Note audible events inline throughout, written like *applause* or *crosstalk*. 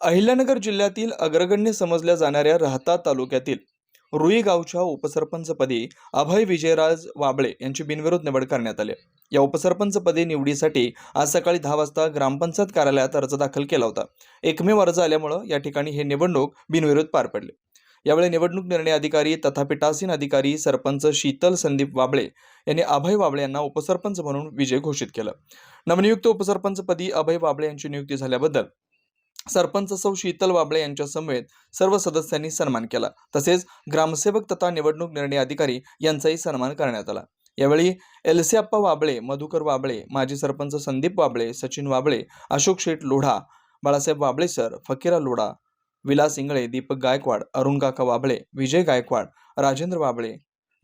अहिल्यानगर जिल्ह्यातील अग्रगण्य समजल्या जाणाऱ्या राहता तालुक्यातील रुई गावच्या उपसरपंचपदी अभय विजयराज वाबळे यांची बिनविरोध निवड करण्यात आली. या उपसरपंचपदी निवडीसाठी आज सकाळी दहा वाजता ग्रामपंचायत कार्यालयात अर्ज दाखल केला होता. एकमेव अर्ज आल्यामुळं या ठिकाणी हे निवडणूक बिनविरोध पार पडले. यावेळी निवडणूक निर्णय अधिकारी तथा पीठासीन अधिकारी सरपंच शीतल संदीप वाबळे यांनी अभय वाबळे यांना उपसरपंच म्हणून विजय घोषित केलं. नवनियुक्त उपसरपंचपदी अभय वाबळे यांची नियुक्ती झाल्याबद्दल सरपंच सौ शीतल बाबळे यांच्या समवेत सर्व सदस्यांनी सन्मान केला. तसेच ग्रामसेवक तथा निवडणूक निर्णय अधिकारी यांचाही सन्मान करण्यात आला. यावेळी एलसीअप्पा वाबळे मधुकर वाबळे माजी सरपंच संदीप वाबळे सचिन वाबळे अशोक शेठ लोढा बाळासाहेब वाबळे सर फकीरा लोढा विलास इंगळे दीपक गायकवाड अरुण काका वाबळे विजय गायकवाड राजेंद्र वाबळे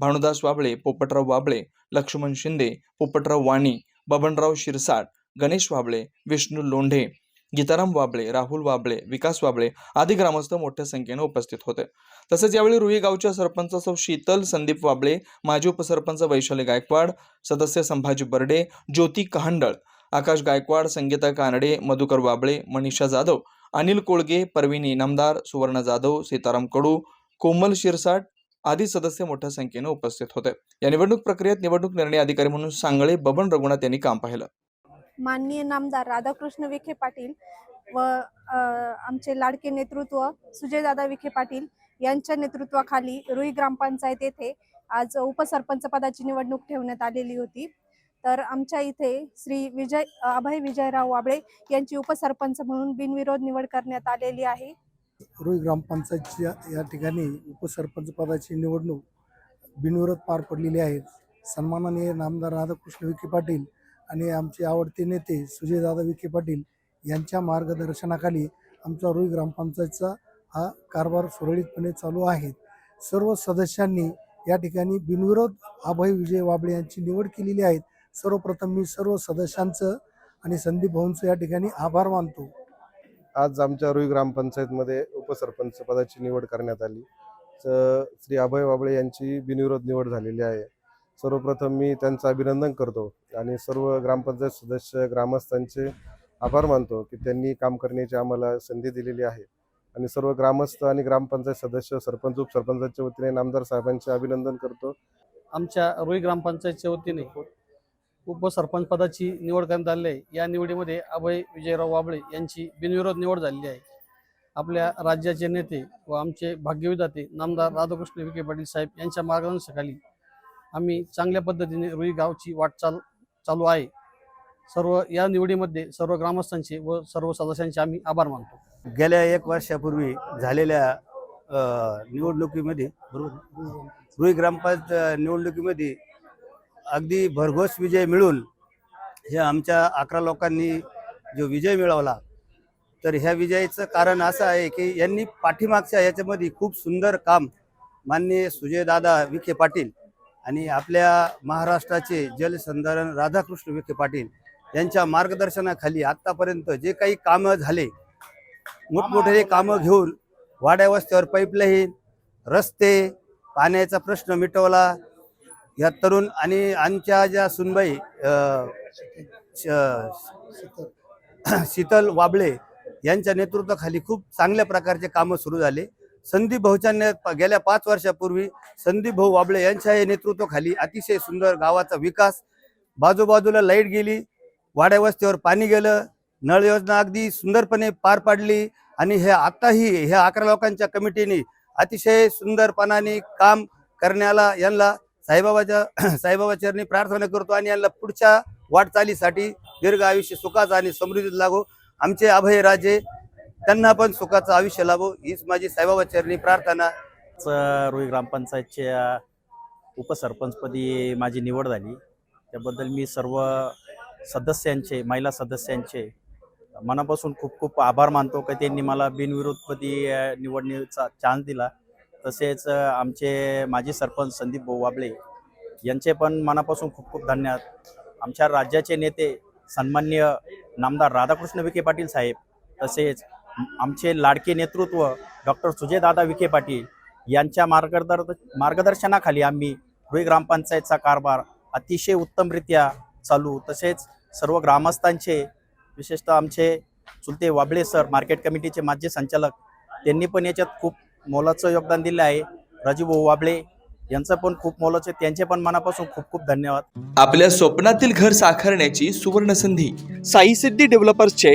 भानुदास वाबळे पोपटराव वाबळे लक्ष्मण शिंदे पोपटराव वाणी बबनराव शिरसाट गणेश वाबळे विष्णू लोंढे गीताराम वाबळे राहुल वाबळे विकास वाबळे आदी ग्रामस्थ मोठ्या संख्येने उपस्थित होते. तसेच यावेळी रुई गावच्या सरपंच सौ शीतल संदीप वाबळे माजी उपसरपंच वैशाली गायकवाड सदस्य संभाजी बर्डे ज्योती कहांडळ आकाश गायकवाड संगीता कानडे मधुकर वाबळे मनीषा जाधव अनिल कोळगे परवीन इनामदार सुवर्ण जाधव सीताराम कडू कोमल शिरसाट आदी सदस्य मोठ्या संख्येने उपस्थित होते. या निवडणूक प्रक्रियेत निवडणूक निर्णय अधिकारी म्हणून सांगळे बबन रघुनाथ यांनी काम पाहिलं. माननीय नामदार राधाकृष्ण विखे पाटील व आमचे लाडके नेतृत्व सुजयदादा विखे पाटील यांच्या नेतृत्वाखाली रुई ग्रामपंचायत येथे आज उपसरपंच पदाची निवडणूक ठेवण्यात आलेली होती. तर आमच्या इथे श्री विजय अभय विजयराव वाबळे यांची उपसरपंच म्हणून बिनविरोध निवड करण्यात आलेली आहे. रुई ग्रामपंचायतच्या या ठिकाणी उपसरपंच पदाची निवडणूक बिनविरोध पार पडलेली आहे. सन्माननीय नामदार राधाकृष्ण विखे पाटील आणि आमचे आवडते नेते सुजयदादा विखे पाटील यांच्या मार्गदर्शनाखाली आमचा रुई ग्रामपंचायतचा हा कारभार सुरळीतपणे चालू आहे. सर्व सदस्यांनी या ठिकाणी बिनविरोध अभय विजय वाबळे यांची निवड केलेली आहे. सर्वप्रथम मी सर्व सदस्यांचं आणि संदीप भाऊंचं या ठिकाणी आभार मानतो. आज आमच्या रुई ग्रामपंचायतमध्ये उपसरपंच पदाची निवड करण्यात आली. तर श्री अभय बाबळे यांची बिनविरोध निवड झालेली आहे. सर्वप्रथम मी त्यांचं अभिनंदन करतो आणि सर्व ग्रामपंचायत सदस्य ग्रामस्थांचे आभार मानतो की त्यांनी काम करण्याची आम्हाला संधी दिलेली आहे. आणि सर्व ग्रामस्थ आणि ग्रामपंचायत सदस्य सरपंच उपसरपंचाच्या वतीने नामदार साहेबांचे अभिनंदन करतो. आमच्या रुई ग्रामपंचायतच्या वतीने उपसरपंच पदाची निवड करण्यात आली आहे. या निवडीमध्ये अभय विजयराव वाबळे यांची बिनविरोध निवड झालेली आहे. आपल्या राज्याचे नेते व आमचे भाग्यविधाते नामदार राधाकृष्ण विखे पाटील साहेब यांच्या मार्गदर्शनाखाली आम्ही चांगल्या पद्धतीने रुई गावची वाटचाल चालू आहे. सर्व या निवडीमध्ये सर्व ग्रामस्थांचे व सर्व सदस्यांचे आम्ही आभार मानतो. गेल्या एक वर्षापूर्वी झालेल्या निवडणुकीमध्ये बरोबर रुई ग्रामपंचायत निवडणुकीमध्ये अगदी भरघोस विजय मिळून हे आमच्या अकरा लोकांनी जो विजय मिळवला तर ह्या विजयाचं कारण असं आहे की यांनी पाठीमागच्या याच्यामध्ये खूप सुंदर काम माननीय सुजयदादा विखे पाटील आणि आपल्या महाराष्ट्राचे जलसंधारण राधाकृष्ण विखे पाटील यांच्या मार्गदर्शनाखाली आत्तापर्यंत जे काही कामं झाले मोठमोठे कामं घेऊन वाड्या वस्त्यावर पाईपलाईन रस्ते पाण्याचा प्रश्न मिटवला या तरुण आणि आमच्या ज्या सुनबाई श- शीतल वाबळे यांच्या नेतृत्वाखाली खूप चांगल्या प्रकारचे कामं सुरू झाले. संदीप भाऊच्या गेल्या पाच वर्षापूर्वी संदीप भाऊ वाबळे यांच्या या नेतृत्वाखाली अतिशय सुंदर गावाचा विकास. बाजूबाजूला लाइट गेली वाड्या वस्तीवर पाणी गेलं नळ योजना अगदी सुंदरपणे पार पाडली आणि हे आताही ह्या अकरा लोकांच्या कमिटीने अतिशय सुंदरपणाने काम करण्याला यांना साईबाबाच्या *clears throat* साईबाबा चरणी प्रार्थना करतो आणि यांना पुढच्या वाटचालीसाठी दीर्घ आयुष्य सुखाचा आणि समृद्धीत लागो. आमचे अभय राजे त्यांना पण सुखाचं आयुष्य लाभो. हीच माझी साईबाबा चरणी प्रार्थना. रुई ग्रामपंचायतच्या उपसरपंचपदी माझी निवड झाली. त्याबद्दल मी सर्व सदस्यांचे महिला सदस्यांचे मनापासून खूप खूप आभार मानतो. की त्यांनी मला बिनविरोधपदी निवडणीचा चान्स दिला. तसेच आमचे माजी सरपंच संदीप भाऊ वाबळे यांचे पण मनापासून खूप खूप धन्यवाद. आमच्या राज्याचे नेते सन्मान्य नामदार राधाकृष्ण विखे पाटील साहेब तसेच आमचे लाडके नेतृत्व डॉक्टर सुजयदादा विखे पाटील यांच्या मार्गदर मार्गदर्शनाखाली आम्ही रुई ग्रामपंचायतचा कारभार अतिशय उत्तमरित्या चालू तसेच सर्व ग्रामस्थांचे विशेषतः आमचे चुलते वाबळे सर मार्केट कमिटीचे माजी संचालक त्यांनी पण याच्यात खूप मोलाचं योगदान दिलं आहे. राजूभाऊ वाबळे यांचं पण खूप मोलाचे त्यांचे पण मनापासून खूप खूप धन्यवाद. आपल्या स्वप्नातील घर साकारण्याची सुवर्ण संधी साई सिद्धी डेव्हलपर्सचे